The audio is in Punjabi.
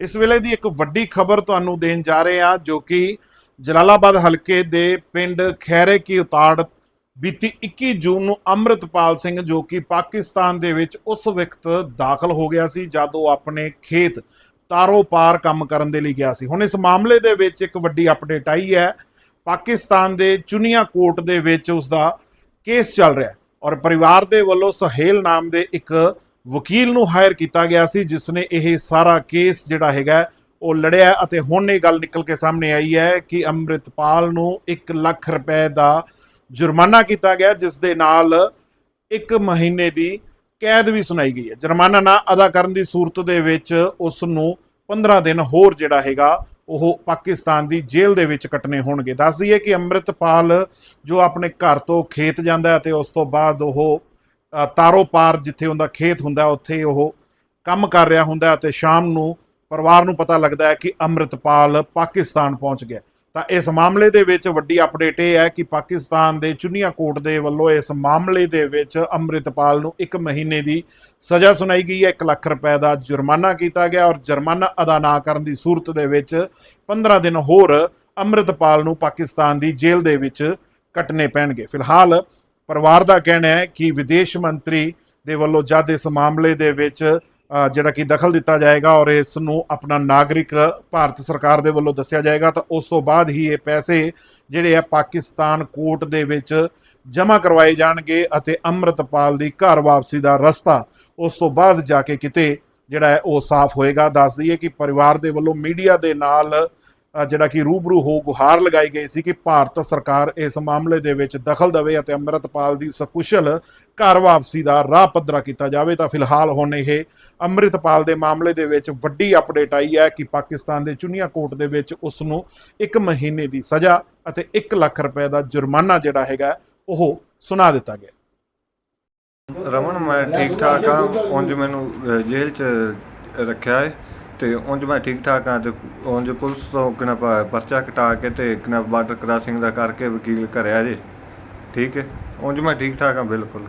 ਇਸ ਵੇਲੇ ਦੀ ਇੱਕ ਵੱਡੀ ਖਬਰ ਤੁਹਾਨੂੰ ਦੇਣ ਜਾ ਰਹੇ ਹਾਂ, ਜੋ ਕਿ ਜਲਾਲਾਬਾਦ ਹਲਕੇ ਦੇ ਪਿੰਡ ਖੈਰੇ ਕੀ ਉਤਾੜ ਬੀਤੀ 21 ਜੂਨ ਨੂੰ ਅੰਮ੍ਰਿਤਪਾਲ ਸਿੰਘ, ਜੋ ਕਿ ਪਾਕਿਸਤਾਨ ਦੇ ਵਿੱਚ ਉਸ ਵਕਤ ਦਾਖਲ ਹੋ ਗਿਆ ਸੀ, ਜਦ ਉਹ ਆਪਣੇ ਖੇਤ ਤਾਰੋ ਪਾਰ ਕੰਮ ਕਰਨ ਦੇ ਲਈ ਗਿਆ ਸੀ। ਹੁਣ ਇਸ ਮਾਮਲੇ ਦੇ ਵਿੱਚ ਇੱਕ ਵੱਡੀ ਅਪਡੇਟ ਆਈ ਹੈ। ਪਾਕਿਸਤਾਨ ਦੇ ਚੁਨੀਆ ਕੋਰਟ ਦੇ ਵਿੱਚ ਉਸ ਦਾ ਕੇਸ ਚੱਲ ਰਿਹਾ ਹੈ ਔਰ ਪਰਿਵਾਰ ਦੇ ਵੱਲੋਂ ਸਹੇਲ ਨਾਮ ਦੇ ਇੱਕ ਵਕੀਲ ਨੂੰ ਹਾਇਰ ਕੀਤਾ ਗਿਆ ਸੀ ਜਿਸ ਨੇ ਇਹ ਸਾਰਾ ਕੇਸ ਜਿਹੜਾ ਹੈਗਾ ਉਹ ਲੜਿਆ ਅਤੇ ਹੁਣ ਇਹ ਗੱਲ ਨਿਕਲ ਕੇ ਸਾਹਮਣੇ ਆਈ ਹੈ ਕਿ ਅੰਮ੍ਰਿਤਪਾਲ ਨੂੰ 1 ਲੱਖ ਰੁਪਏ ਦਾ ਜੁਰਮਾਨਾ ਕੀਤਾ ਗਿਆ, ਜਿਸ ਦੇ ਨਾਲ ਇੱਕ ਮਹੀਨੇ ਦੀ ਕੈਦ ਵੀ ਸੁਣਾਈ ਗਈ ਹੈ। ਜੁਰਮਾਨਾ ਨਾ ਅਦਾ ਕਰਨ ਦੀ ਸੂਰਤ ਦੇ ਵਿੱਚ ਉਸ ਨੂੰ 15 ਦਿਨ ਹੋਰ ਜਿਹੜਾ ਹੈਗਾ, ਉਹ ਪਾਕਿਸਤਾਨ ਦੀ ਜੇਲ੍ਹ ਦੇ ਵਿੱਚ ਕੱਟਣੇ ਹੋਣਗੇ। ਦੱਸ ਦਈਏ ਕਿ ਅੰਮ੍ਰਿਤਪਾਲ ਜੋ ਆਪਣੇ ਘਰ ਤੋਂ ਖੇਤ ਜਾਂਦਾ ਹੈ ਤੇ ਉਸ ਤੋਂ ਬਾਅਦ ਉਹ ਤਾਰੋ ਪਾਰ ਜਿੱਥੇ ਉਹਦਾ ਖੇਤ ਹੁੰਦਾ, ਉੱਥੇ ਉਹ ਕੰਮ ਕਰ ਰਿਹਾ ਹੁੰਦਾ ਹੈ ਤੇ ਸ਼ਾਮ ਨੂੰ ਪਰਿਵਾਰ ਨੂੰ ਪਤਾ ਲੱਗਦਾ ਹੈ ਕਿ ਅੰਮ੍ਰਿਤਪਾਲ ਪਾਕਿਸਤਾਨ ਪਹੁੰਚ ਗਿਆ। ਤਾਂ ਇਸ ਮਾਮਲੇ ਦੇ ਵਿੱਚ ਵੱਡੀ ਅਪਡੇਟ ਇਹ ਹੈ ਕਿ ਪਾਕਿਸਤਾਨ ਦੇ ਚੁਨੀਆ ਕੋਰਟ ਦੇ ਵੱਲੋਂ ਇਸ ਮਾਮਲੇ ਦੇ ਵਿੱਚ ਅੰਮ੍ਰਿਤਪਾਲ ਨੂੰ 1 ਮਹੀਨੇ ਦੀ ਸਜ਼ਾ ਸੁਣਾਈ ਗਈ ਹੈ। 1 ਲੱਖ ਰੁਪਏ ਦਾ ਜੁਰਮਾਨਾ ਕੀਤਾ ਗਿਆ ਔਰ ਜੁਰਮਾਨਾ ਅਦਾ ਨਾ ਕਰਨ ਦੀ ਸੂਰਤ ਦੇ ਵਿੱਚ 15 ਦਿਨ ਹੋਰ ਅੰਮ੍ਰਿਤਪਾਲ ਨੂੰ ਪਾਕਿਸਤਾਨ ਦੀ ਜੇਲ੍ਹ ਦੇ ਵਿੱਚ ਕੱਟਣੇ ਪੈਣਗੇ। ਫਿਲਹਾਲ ਪਰਿਵਾਰ ਦਾ ਕਹਿਣਾ ਹੈ ਕਿ ਵਿਦੇਸ਼ ਮੰਤਰੀ ਦੇ ਵੱਲੋਂ ਜਦ ਇਸ ਮਾਮਲੇ ਦੇ ਵਿੱਚ ਜਿਹੜਾ ਕਿ ਦਖਲ ਦਿੱਤਾ ਜਾਏਗਾ ਔਰ ਇਸ ਨੂੰ ਆਪਣਾ ਨਾਗਰਿਕ ਭਾਰਤ ਸਰਕਾਰ ਦੇ ਵੱਲੋਂ ਦੱਸਿਆ ਜਾਏਗਾ, ਤਾਂ ਉਸ ਤੋਂ ਬਾਅਦ ਹੀ ਇਹ ਪੈਸੇ ਜਿਹੜੇ ਆ ਪਾਕਿਸਤਾਨ ਕੋਰਟ ਦੇ ਵਿੱਚ ਜਮ੍ਹਾਂ ਕਰਵਾਏ ਜਾਣਗੇ ਅਤੇ ਅੰਮ੍ਰਿਤਪਾਲ ਦੀ ਘਰ ਵਾਪਸੀ ਦਾ ਰਸਤਾ ਉਸ ਤੋਂ ਬਾਅਦ ਜਾ ਕੇ ਕਿਤੇ ਜਿਹੜਾ ਹੈ ਉਹ ਸਾਫ਼ ਹੋਏਗਾ। ਦੱਸ ਦਈਏ ਕਿ ਪਰਿਵਾਰ ਦੇ ਵੱਲੋਂ ਮੀਡੀਆ ਦੇ ਨਾਲ ਜਿਹੜਾ ਕਿ ਰੂਬਰੂ ਹੋ ਗੁਹਾਰ ਲਗਾਈ ਗਈ ਸੀ ਕਿ ਭਾਰਤ ਸਰਕਾਰ ਇਸ ਮਾਮਲੇ ਦੇ ਵਿੱਚ ਦਖਲ ਦੇਵੇ ਅਤੇ ਅੰਮ੍ਰਿਤਪਾਲ ਦੀ ਸਕੁਸ਼ਲ ਘਰ ਵਾਪਸੀ ਦਾ ਰਾਹ ਪੱਧਰਾ ਕੀਤਾ ਜਾਵੇ, ਤਾਂ ਫਿਲਹਾਲ ਹੁਣ ਇਹ ਅੰਮ੍ਰਿਤਪਾਲ ਦੇ ਮਾਮਲੇ ਦੇ ਵਿੱਚ ਵੱਡੀ ਅਪਡੇਟ ਆਈ ਹੈ ਕਿ ਪਾਕਿਸਤਾਨ ਦੇ ਚੁਨੀਆ ਕੋਰਟ ਦੇ ਵਿੱਚ ਉਸ ਨੂੰ 1 ਮਹੀਨੇ ਦੀ ਸਜ਼ਾ ਅਤੇ 1 ਲੱਖ ਰੁਪਏ ਦਾ ਜੁਰਮਾਨਾ ਜਿਹੜਾ ਹੈਗਾ, ਉਹ ਸੁਣਾ ਦਿੱਤਾ ਗਿਆ। ਰਮਨ, ਮੈਂ ਠੀਕ ਠਾਕ ਹਾਂ। ਉਂਝ ਮੈਨੂੰ ਜੇਲ੍ਹ 'ਚ ਰੱਖਿਆ ਹੈ ਅਤੇ ਉਂਝ ਮੈਂ ਠੀਕ ਠਾਕ ਹਾਂ ਅਤੇ ਉਂਝ ਪੁਲਿਸ ਤੋਂ ਕਿਨਾ ਪਰਚਾ ਕਟਾ ਕੇ ਅਤੇ ਤੇ ਕਿਨਾ ਬਾਰਡਰ ਕ੍ਰਾਸਿੰਗ ਦਾ ਕਰਕੇ ਵਕੀਲ ਕਰਿਆ ਜੇ। ਠੀਕ ਹੈ? ਉਂਝ ਮੈਂ ਠੀਕ ਠਾਕ ਹਾਂ ਬਿਲਕੁਲ।